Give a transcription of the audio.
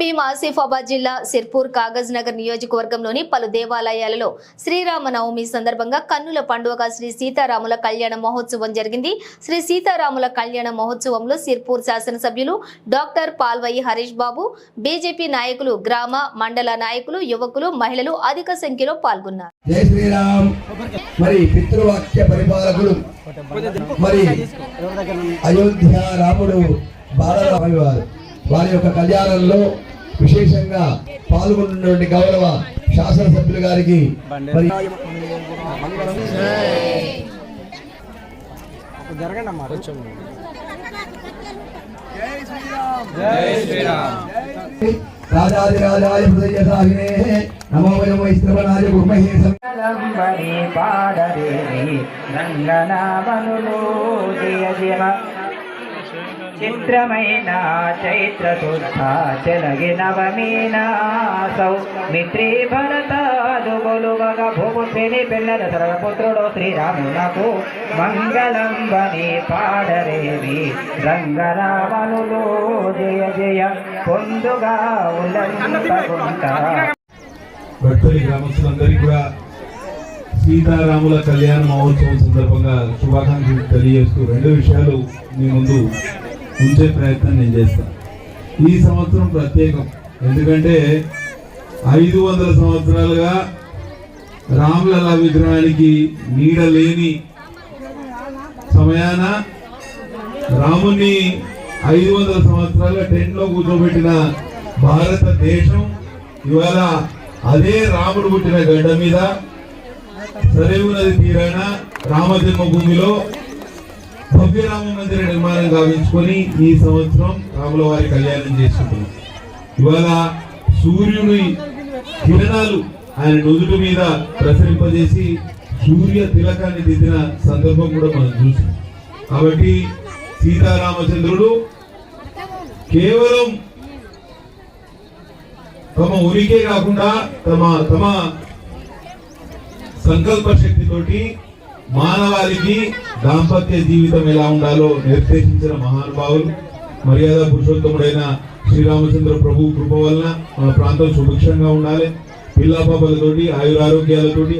భీం ఆసిఫాబాద్ జిల్లా సిర్పూర్ కాగజ్ నగర్ నియోజకవర్గంలోని పలు దేవాలయాలలో శ్రీరామనవమి సందర్భంగా కన్నుల పండుగ శ్రీ సీతారాముల కళ్యాణ మహోత్సవం జరిగింది. శ్రీ సీతారాముల కళ్యాణ మహోత్సవంలో సిర్పూర్ శాసనసభ్యులు డాక్టర్ పాల్వయి హరీష్ బాబు బీజేపీ నాయకులు గ్రామ మండల నాయకులు యువకులు మహిళలు అధిక సంఖ్యలో పాల్గొన్నారు. మరి పితృవాక్య పరిపాలకుడు మరి అయోధ్య రాముడు వారు. వారి యొక్క కళ్యాణంలో విశేషంగా పాల్గొన్నటువంటి గౌరవ శాసనసభ్యులు గారికి మరి జరగండి రాజాదిరాజాయ హృదయ సాహినే నమో వయం వైశ్రవణాయ గుర్మహే లంబని పాడరేని రంగనామనులు జయ జయ. చిత్రమైన చైత్ర శుద్ధ చెలగి నవమీనాసౌ మిత్రి భరతాదు గొలువగ భూముని పిల్లల సర్వపుత్రుడు శ్రీరామునకు మంగళంబని పాడరేవి. రంగరామనులు జయ జయ పొందుగా ఉల్లంఘ భక్తులు గ్రామస్తులందరికీ కూడా సీతారాముల కళ్యాణ మహోత్సవం సందర్భంగా శుభాకాంక్షలు తెలియజేస్తూ రెండు విషయాలు మీ ముందు ఉంచే ప్రయత్నం నేను చేస్తాను ఈ సంవత్సరం ప్రత్యేకం. ఎందుకంటే ఐదు వందల సంవత్సరాలుగా రాములల విగ్రహానికి నీడ లేని సమయాన రాముని ఐదు వందల సంవత్సరాల టెంట్లో కూర్చోబెట్టిన భారతదేశం ఇవాళ అదే రాముడు పుట్టిన గడ్డ మీద సరేవు నది తీరాన రామజన్మభూమిలో భవ్య మందిర నిర్మాణం గావించుకొని ఈ సంవత్సరం రాముల వారి కళ్యాణం చేసుకుంటున్నాం ఇవాళ సూర్యుని కిరణాలు ఆయన నుదుటి మీద ప్రసరింపజేసి సూర్య తిలకాన్ని దిద్దిన సందర్భం కూడా మనం చూసాం. కాబట్టి సీతారామచంద్రుడు కేవలం తమ ఉనికే కాకుండా తమ తమ సంకల్ప శక్తితోటి మానవాళికి దాంపత్య జీవితం ఎలా ఉండాలో నిర్దేశించిన మహానుభావులు మర్యాద పురుషోత్తముడైన శ్రీరామచంద్ర ప్రభు కృప వలన మన ప్రాంతం సుభిక్షంగా ఉండాలి. పిల్ల పాపలతోటి ఆయురారోగ్యాలతోటి